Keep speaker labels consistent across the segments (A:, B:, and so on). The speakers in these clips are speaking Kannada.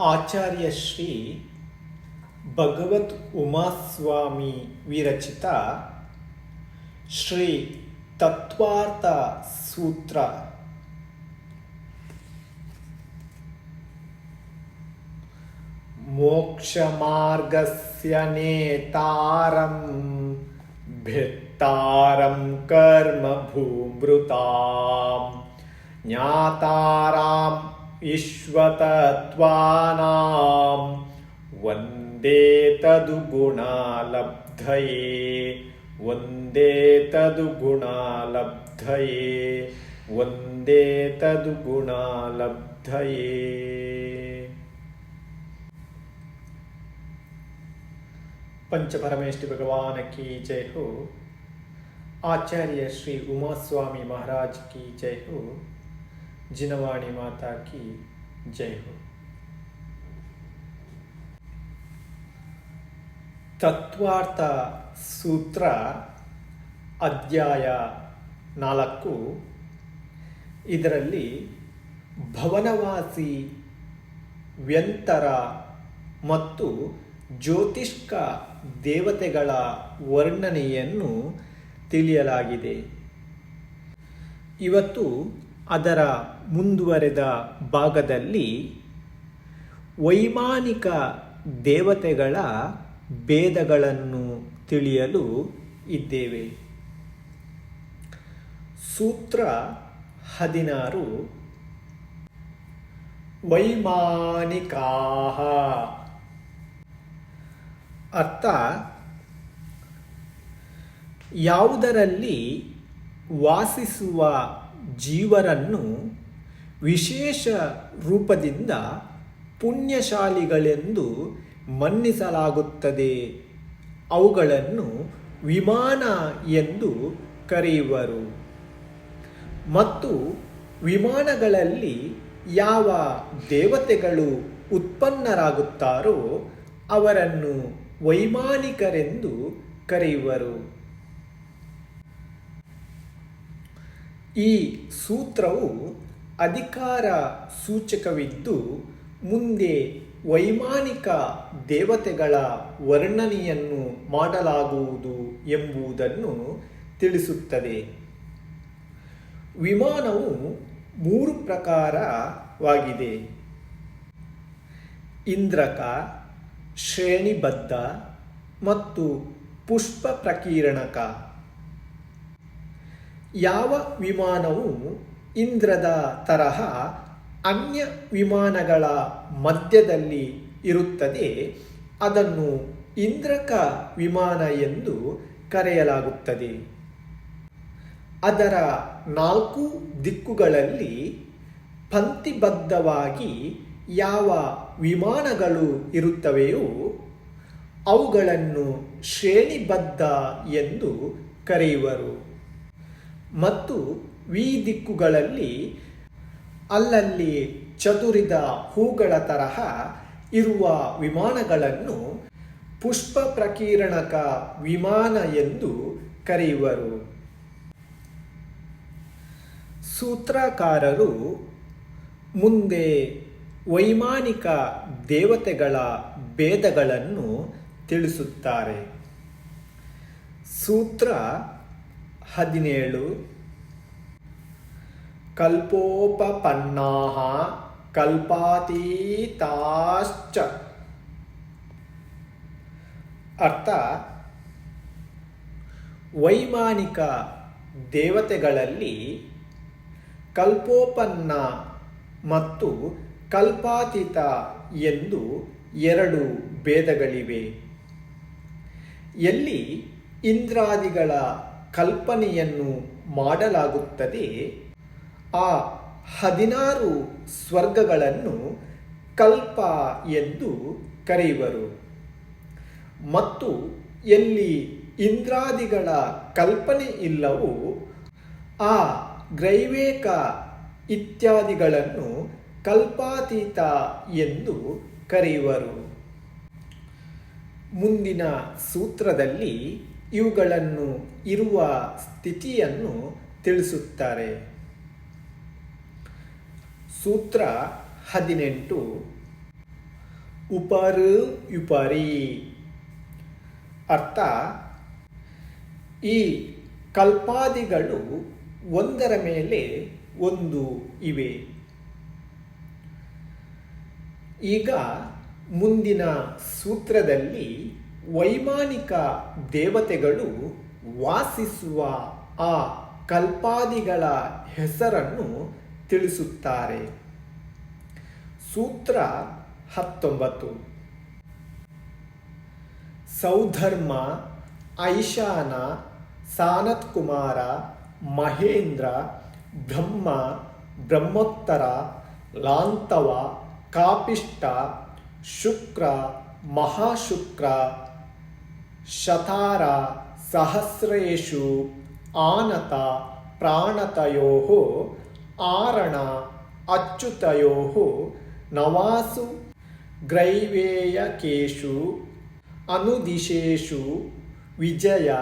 A: आचार्य श्री भगवत उमास्वामी विरचित श्री तत्वार्थ सूत्र। मोक्ष मार्गस्य नेतारं, भित्तारं कर्म भूमृतां ज्ञातारां ईश्वतत्त्वानां वंदे तदुगुणालब्धये वंदे तदुगुणालब्धये वंदे तदुगुणालब्धये। पंचपरमेष्टि भगवान की जय हो। आचार्य श्री उमास्वामी महाराज की जय हो। ಜಿನವಾಣಿ ಮಾತಾಕಿ, ಜೈ ಹೋ. ತತ್ವಾರ್ಥ ಸೂತ್ರ, ಅಧ್ಯಾಯ ನಾಲ್ಕು. ಇದರಲ್ಲಿ ಭವನವಾಸಿ, ವ್ಯಂತರ ಮತ್ತು ಜ್ಯೋತಿಷ್ಕ ದೇವತೆಗಳ ವರ್ಣನೆಯನ್ನು ತಿಳಿಯಲಾಗಿದೆ. ಇವತ್ತು ಅದರ ಮುಂದುವರೆದ ಭಾಗದಲ್ಲಿ ವೈಮಾನಿಕ ದೇವತೆಗಳ ಭೇದಗಳನ್ನು ತಿಳಿಯಲು ಇದ್ದೇವೆ. ಸೂತ್ರ ಹದಿನಾರು. ವೈಮಾನಿಕಾ ಅರ್ಥ ಯಾವುದರಲ್ಲಿ ವಾಸಿಸುವ ಜೀವರನ್ನು ವಿಶೇಷ ರೂಪದಿಂದ ಪುಣ್ಯಶಾಲಿಗಳೆಂದು ಮನ್ನಿಸಲಾಗುತ್ತದೆ. ಅವುಗಳನ್ನು ವಿಮಾನ ಎಂದು ಕರೆಯುವರು. ಮತ್ತು ವಿಮಾನಗಳಲ್ಲಿ ಯಾವ ದೇವತೆಗಳು ಉತ್ಪನ್ನರಾಗುತ್ತಾರೋ ಅವರನ್ನು ವೈಮಾನಿಕರೆಂದು ಕರೆಯುವರು. ಈ ಸೂತ್ರವು ಅಧಿಕಾರ ಸೂಚಕವಿದ್ದು, ಮುಂದೆ ವೈಮಾನಿಕ ದೇವತೆಗಳ ವರ್ಣನೆಯನ್ನು ಮಾಡಲಾಗುವುದು ಎಂಬುದನ್ನು ತಿಳಿಸುತ್ತದೆ. ವಿಮಾನವು ಮೂರು ಪ್ರಕಾರವಾಗಿದೆ. ಇಂದ್ರಕ, ಶ್ರೇಣಿಬದ್ಧ ಮತ್ತು ಪುಷ್ಪ ಪ್ರಕೀರ್ಣಕ. ಯಾವ ವಿಮಾನವು ಇಂದ್ರದ ತರಹ ಅನ್ಯ ವಿಮಾನಗಳ ಮಧ್ಯದಲ್ಲಿ ಇರುತ್ತದೆ, ಅದನ್ನು ಇಂದ್ರಕ ವಿಮಾನ ಎಂದು ಕರೆಯಲಾಗುತ್ತದೆ. ಅದರ ನಾಲ್ಕು ದಿಕ್ಕುಗಳಲ್ಲಿ ಪಂಕ್ತಿಬದ್ಧವಾಗಿ ಯಾವ ವಿಮಾನಗಳು ಇರುತ್ತವೆಯೋ, ಅವುಗಳನ್ನು ಶ್ರೇಣಿಬದ್ಧ ಎಂದು ಕರೆಯುವರು. ಮತ್ತು ವಿ ದಿಕ್ಕುಗಳಲ್ಲಿ ಅಲ್ಲಲ್ಲಿ ಚದುರಿದ ಹೂಗಳ ತರಹ ಇರುವ ವಿಮಾನಗಳನ್ನು ಪುಷ್ಪ ಪ್ರಕೀರ್ಣಕ ವಿಮಾನ ಎಂದು ಕರೆಯುವರು. ಸೂತ್ರಕಾರರು ಮುಂದೆ ವೈಮಾನಿಕ ದೇವತೆಗಳ ಭೇದಗಳನ್ನು ತಿಳಿಸುತ್ತಾರೆ. ಸೂತ್ರ ಹದಿನೇಳು. ಕಲ್ಪೋಪಪನ್ನಾ ಕಲ್ಪಾತೀತಾಶ್ಚ. ಅರ್ಥ? ವೈಮಾನಿಕ ದೇವತೆಗಳಲ್ಲಿ ಕಲ್ಪೋಪನ್ನ ಮತ್ತು ಕಲ್ಪಾತೀತ ಎಂದು ಎರಡು ಭೇದಗಳಿವೆ. ಎಲ್ಲಿ ಇಂದ್ರಾದಿಗಳ ಕಲ್ಪನೆಯನ್ನು ಮಾಡಲಾಗುತ್ತದೆ. ಆ ಹದಿನಾರು ಸ್ವರ್ಗಗಳನ್ನು ಕಲ್ಪ ಎಂದು ಕರೆಯುವರು. ಮತ್ತು ಎಲ್ಲಿ ಇಂದ್ರಾದಿಗಳ ಕಲ್ಪನೆ ಇಲ್ಲವೋ, ಆ ಗ್ರೈವೇಕ ಇತ್ಯಾದಿಗಳನ್ನು ಕಲ್ಪಾತೀತ ಎಂದು ಕರೆಯುವರು. ಮುಂದಿನ ಸೂತ್ರದಲ್ಲಿ ಇವುಗಳನ್ನು ಇರುವ ಸ್ಥಿತಿಯನ್ನು ತಿಳಿಸುತ್ತಾರೆ. ಸೂತ್ರ ಹದಿನೆಂಟು. ಉಪರು ಯುಪರಿ. ಅರ್ಥ, ಈ ಕಲ್ಪಾದಿಗಳು ಒಂದರ ಮೇಲೆ ಒಂದು ಇವೆ. ಈಗ ಮುಂದಿನ ಸೂತ್ರದಲ್ಲಿ ವೈಮಾನಿಕ ದೇವತೆಗಳು ವಾಸಿಸುವ ಆ ಕಲ್ಪಾದಿಗಳ ಹೆಸರನ್ನು ತಿಳಿಸುತ್ತಾರೆ. ಸೂತ್ರ ಹತ್ತೊಂಬತ್ತು. ಸೌಧರ್ಮ, ಐಶಾನ ಸಾನತ್ ಕುಮಾರ ಮಹೇಂದ್ರ, ಬ್ರಹ್ಮ, ಬ್ರಹ್ಮೋತ್ತರ, ಲಾಂತವ, ಕಾಪಿಷ್ಟ, ಶುಕ್ರ, ಮಹಾಶುಕ್ರ ಶತಾರ ಸಹಸ್ರೇಶು ಆನತ ಪ್ರಾಣತಯೋ, ಆರಣ ಅಚ್ಯುತಯೋ, ನವಾಸು ಗ್ರೈವೇಯಕೇಶು ಅನುದಿಶೇಶು ವಿಜಯ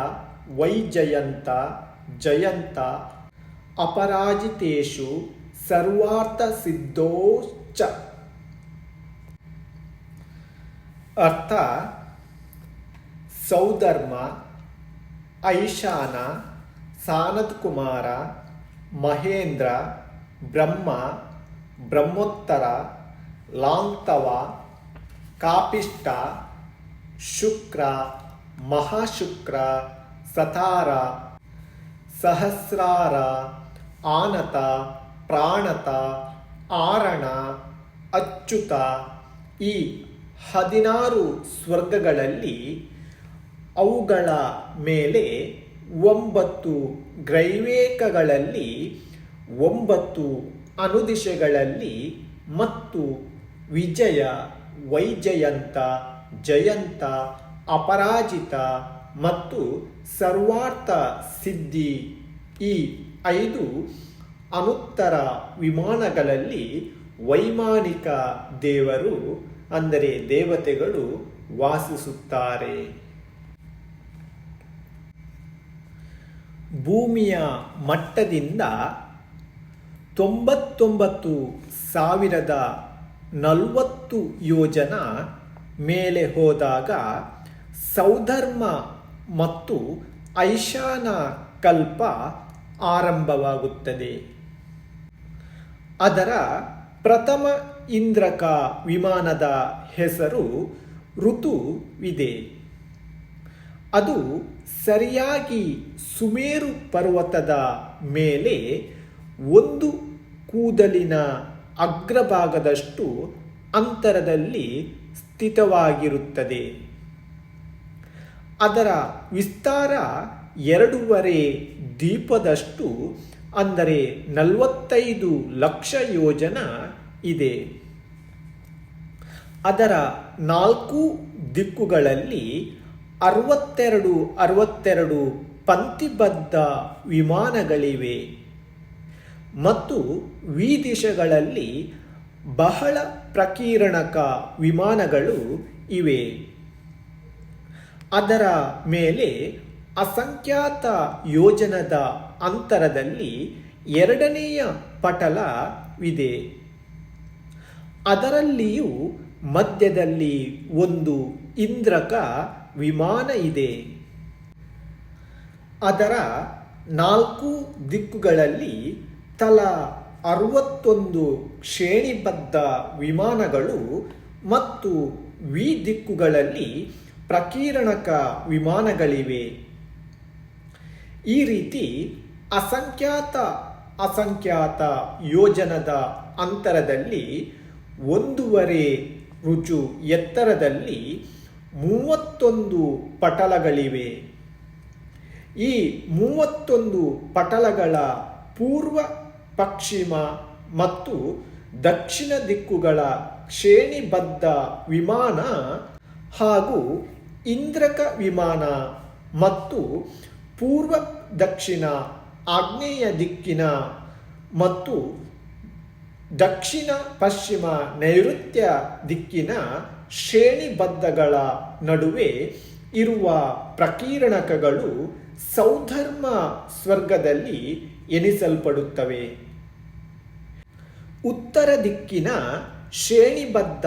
A: ವೈಜಯಂತ, ಜಯಂತ ಅಪರಾಜಿತೇಶು ಸರ್ವಾರ್ಥ ಸಿದ್ಧೋಚ್ಚ ಅರ್ಥ ಸೌಧರ್ಮ, ಐಶಾನ, ಸಾನತ್ ಕುಮಾರ, ಮಹೇಂದ್ರ, ಬ್ರಹ್ಮ, ಬ್ರಹ್ಮೋತ್ತರ ಲಾಂಗ್ತವ ಕಾಪಿಷ್ಟ, ಶುಕ್ರ, ಮಹಾಶುಕ್ರ, ಸತಾರ, ಸಹಸ್ರಾರ, ಆನತ, ಪ್ರಾಣತ, ಆರಣ, ಅಚ್ಯುತ ಈ ಹದಿನಾರು ಸ್ವರ್ಗಗಳಲ್ಲಿ ಅವುಗಳ ಮೇಲೆ ಒಂಬತ್ತು ಗ್ರೈವೇಕಗಳಲ್ಲಿ, ಒಂಬತ್ತು ಅನುದಿಶೆಗಳಲ್ಲಿ ಮತ್ತು ವಿಜಯ, ವೈಜಯಂತ, ಜಯಂತ, ಅಪರಾಜಿತ ಮತ್ತು ಸರ್ವಾರ್ಥ ಸಿದ್ಧಿ ಈ ಐದು ಅನುತ್ತರ ವಿಮಾನಗಳಲ್ಲಿ ವೈಮಾನಿಕ ದೇವರು ಅಂದರೆ ದೇವತೆಗಳು ವಾಸಿಸುತ್ತಾರೆ. ಭೂಮಿಯ ಮಟ್ಟದಿಂದ ತೊಂಬತ್ತೊಂಬತ್ತು ಸಾವಿರದ ನಲವತ್ತು ಯೋಜನ ಮೇಲೆ ಹೋದಾಗ ಸೌಧರ್ಮ ಮತ್ತು ಐಶಾನ ಕಲ್ಪ ಆರಂಭವಾಗುತ್ತದೆ. ಅದರ ಪ್ರಥಮ ಇಂದ್ರಕ ವಿಮಾನದ ಹೆಸರು ಋತುವಿದೆ. ಅದು ಸರಿಯಾಗಿ ಸುಮೇರು ಪರ್ವತದ ಮೇಲೆ ಒಂದು ಕೂದಲಿನ ಅಗ್ರಭಾಗದಷ್ಟು ಅಂತರದಲ್ಲಿ ಸ್ಥಿತವಾಗಿರುತ್ತದೆ. ಅದರ ವಿಸ್ತಾರ ಎರಡೂವರೆ ದ್ವೀಪದಷ್ಟು, ಅಂದರೆ ನಲವತ್ತೈದು ಲಕ್ಷ ಯೋಜನ ಇದೆ. ಅದರ ನಾಲ್ಕು ದಿಕ್ಕುಗಳಲ್ಲಿ ಅರವತ್ತೆರಡು ಅರವತ್ತೆರಡು ಪಂಕ್ತಿಬದ್ಧ ವಿಮಾನಗಳಿವೆ. ಮತ್ತು ವಿದಿಶಗಳಲ್ಲಿ ಬಹಳ ಪ್ರಕೀರ್ಣಕ ವಿಮಾನಗಳು ಇವೆ. ಅದರ ಮೇಲೆ ಅಸಂಖ್ಯಾತ ಯೋಜನದ ಅಂತರದಲ್ಲಿ ಎರಡನೆಯ ಪಟಲವಿದೆ. ಅದರಲ್ಲಿಯೂ ಮಧ್ಯದಲ್ಲಿ ಒಂದು ಇಂದ್ರಕ ವಿಮಾನ ಇದೆ. ಅದರ ನಾಲ್ಕು ದಿಕ್ಕುಗಳಲ್ಲಿ ತಲಾ ಅರವತ್ತೊಂದು ಶ್ರೇಣಿಬದ್ಧ ವಿಮಾನಗಳು ಮತ್ತು ವಿ ದಿಕ್ಕುಗಳಲ್ಲಿ ಪ್ರಕೀರ್ಣಕ ವಿಮಾನಗಳಿವೆ. ಈ ರೀತಿ ಅಸಂಖ್ಯಾತ ಅಸಂಖ್ಯಾತ ಯೋಜನದ ಅಂತರದಲ್ಲಿ ಒಂದೂವರೆ ರುಜು ಎತ್ತರದಲ್ಲಿ ಮೂವತ್ತೊಂದು ಪಟಲಗಳಿವೆ. ಈ ಮೂವತ್ತೊಂದು ಪಟಲಗಳ ಪೂರ್ವ, ಪಶ್ಚಿಮ ಮತ್ತು ದಕ್ಷಿಣ ದಿಕ್ಕುಗಳ ಶ್ರೇಣಿಬದ್ಧ ವಿಮಾನ ಹಾಗೂ ಇಂದ್ರಕ ವಿಮಾನ ಮತ್ತು ಪೂರ್ವ, ದಕ್ಷಿಣ ಆಗ್ನೇಯ ದಿಕ್ಕಿನ ಮತ್ತು ದಕ್ಷಿಣ, ಪಶ್ಚಿಮ ನೈಋತ್ಯ ದಿಕ್ಕಿನ ಶ್ರೇಣಿಬದ್ಧಗಳ ನಡುವೆ ಇರುವ ಪ್ರಕೀರ್ಣಕಗಳು ಸೌಧರ್ಮ ಸ್ವರ್ಗದಲ್ಲಿ ಎನಿಸಲ್ಪಡುತ್ತವೆ. ಉತ್ತರ ದಿಕ್ಕಿನ ಶ್ರೇಣಿಬದ್ಧ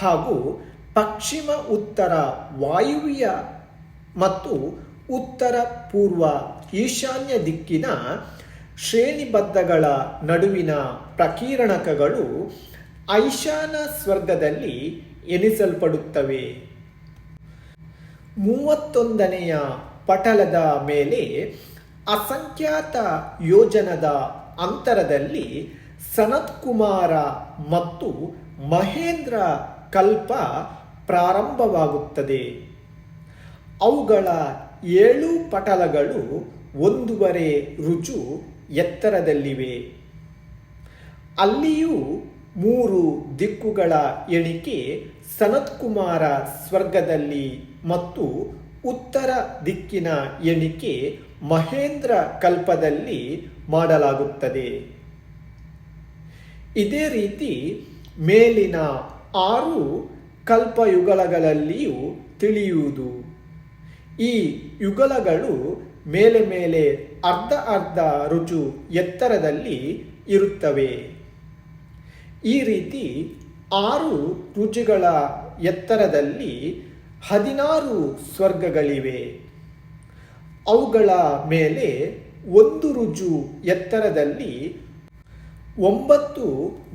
A: ಹಾಗೂ ಪಶ್ಚಿಮ ಉತ್ತರ ವಾಯುವ್ಯ ಮತ್ತು ಉತ್ತರ ಪೂರ್ವ ಈಶಾನ್ಯ ದಿಕ್ಕಿನ ಶ್ರೇಣಿಬದ್ಧಗಳ ನಡುವಿನ ಪ್ರಕೀರ್ಣಕಗಳು ಐಶಾನ ಸ್ವರ್ಗದಲ್ಲಿ ಎನಿಸಲ್ಪಡುತ್ತವೆ. ಮೂವತ್ತೊಂದನೆಯ ಪಟಲದ ಮೇಲೆ ಅಸಂಖ್ಯಾತ ಯೋಜನದ ಅಂತರದಲ್ಲಿ ಸನತ್ಕುಮಾರ ಮತ್ತು ಮಹೇಂದ್ರ ಕಲ್ಪ ಪ್ರಾರಂಭವಾಗುತ್ತದೆ. ಅವುಗಳ ಏಳು ಪಟಲಗಳು ಒಂದೂವರೆ ರುಜು ಎತ್ತರದಲ್ಲಿವೆ. ಅಲ್ಲಿಯೂ ಮೂರು ದಿಕ್ಕುಗಳ ಎಣಿಕೆ ಸನತ್ಕುಮಾರ ಸ್ವರ್ಗದಲ್ಲಿ ಮತ್ತು ಉತ್ತರ ದಿಕ್ಕಿನ ಎಣಿಕೆ ಮಹೇಂದ್ರ ಕಲ್ಪದಲ್ಲಿ ಮಾಡಲಾಗುತ್ತದೆ. ಇದೇ ರೀತಿ ಮೇಲಿನ ಆರು ಕಲ್ಪಯುಗಲಗಳಲ್ಲಿಯೂ ತಿಳಿಯುವುದು. ಈ ಯುಗಲಗಳು ಮೇಲೆ ಮೇಲೆ ಅರ್ಧ ಅರ್ಧ ರುಜು ಎತ್ತರದಲ್ಲಿ ಇರುತ್ತವೆ. ಈ ರೀತಿ ಆರು ರುಜುಗಳ ಎತ್ತರದಲ್ಲಿ ಹದಿನಾರು ಸ್ವರ್ಗಗಳಿವೆ. ಅವುಗಳ ಮೇಲೆ ಒಂದು ರುಜು ಎತ್ತರದಲ್ಲಿ ಒಂಬತ್ತು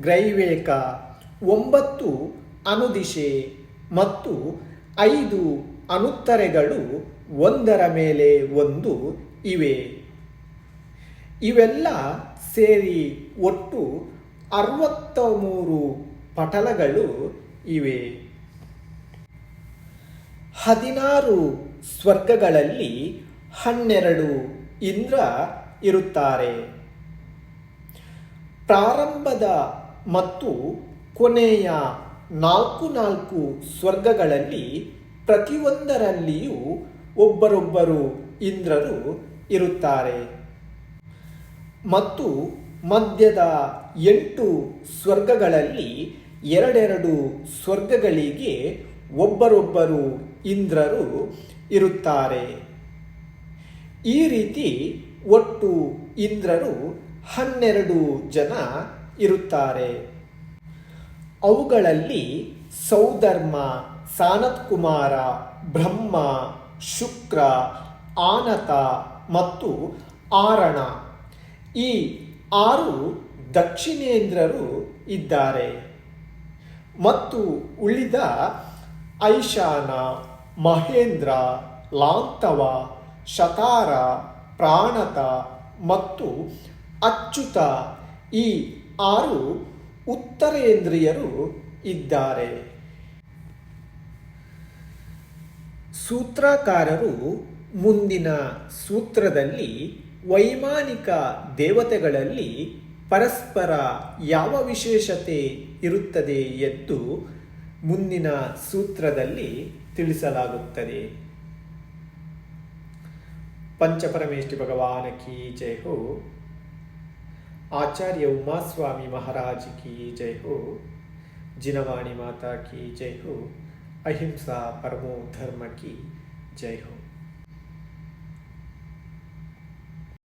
A: ಗ್ರೈವೇಕ, ಒಂಬತ್ತು ಅನುದಿಶೆ ಮತ್ತು ಐದು ಅನುತ್ತರೆಗಳು ಒಂದರ ಮೇಲೆ ಒಂದು ಇವೆ. ಇವೆಲ್ಲ ಸೇರಿ ಒಟ್ಟು ಅರವತ್ತ ಮೂರು ಪಟಲಗಳು ಇವೆ. ಹದಿನಾರು ಸ್ವರ್ಗಗಳಲ್ಲಿ ಹನ್ನೆರಡು ಇಂದ್ರ ಇರುತ್ತಾರೆ. ಪ್ರಾರಂಭದ ಮತ್ತು ಕೊನೆಯ ನಾಲ್ಕು ನಾಲ್ಕು ಸ್ವರ್ಗಗಳಲ್ಲಿ ಪ್ರತಿಯೊಂದರಲ್ಲಿಯೂ ಒಬ್ಬರೊಬ್ಬರು ಇಂದ್ರರು ಇರುತ್ತಾರೆ. ಮತ್ತು ಮಧ್ಯದ ಎಂಟು ಸ್ವರ್ಗಗಳಲ್ಲಿ ಎರಡೆರಡು ಸ್ವರ್ಗಗಳಿಗೆ ಒಬ್ಬರೊಬ್ಬರು ಇಂದ್ರರು ಇರುತ್ತಾರೆ. ಈ ರೀತಿ ಒಟ್ಟು ಇಂದ್ರರು ಹನ್ನೆರಡು ಜನ ಇರುತ್ತಾರೆ. ಅವುಗಳಲ್ಲಿ ಸೌಧರ್ಮ ಸಾನತ್ ಕುಮಾರ ಬ್ರಹ್ಮ, ಶುಕ್ರ, ಆನತ ಮತ್ತು ಆರಣ. ಈ ಆರು ದಕ್ಷಿಣೇಂದ್ರರು ಇದ್ದಾರೆ. ಮತ್ತು ಉಳಿದ ಐಶಾನ ಮಹೇಂದ್ರ, ಲಾಂತವ, ಶತಾರ, ಪ್ರಾಣತ ಮತ್ತು ಅಚ್ಯುತ ಈ ಆರು ಉತ್ತರೇಂದ್ರಿಯರು ಇದ್ದಾರೆ. ಸೂತ್ರಕಾರರು ಮುಂದಿನ ಸೂತ್ರದಲ್ಲಿ ವೈಮಾನಿಕ ದೇವತೆಗಳಲ್ಲಿ ಪರಸ್ಪರ ಯಾವ ವಿಶೇಷತೆ ಇರುತ್ತದೆ ಎಂದು ಮುಂದಿನ ಸೂತ್ರದಲ್ಲಿ ತಿಳಿಸಲಾಗುತ್ತದೆ. ಪಂಚಪರಮೇಶ್ವರಿ ಭಗವಾನ ಕಿ ಜಯ ಹೋ. ಆಚಾರ್ಯ ಉಮಾಸ್ವಾಮಿ ಮಹಾರಾಜ್ ಕಿ ಜಯ ಹೋ. ಜಿನವಾಣಿ ಮಾತಾ ಕಿ ಜಯ ಹೋ. ಅಹಿಂಸಾ ಪರಮೋ ಧರ್ಮ ಕಿ ಜಯ ಹೋ.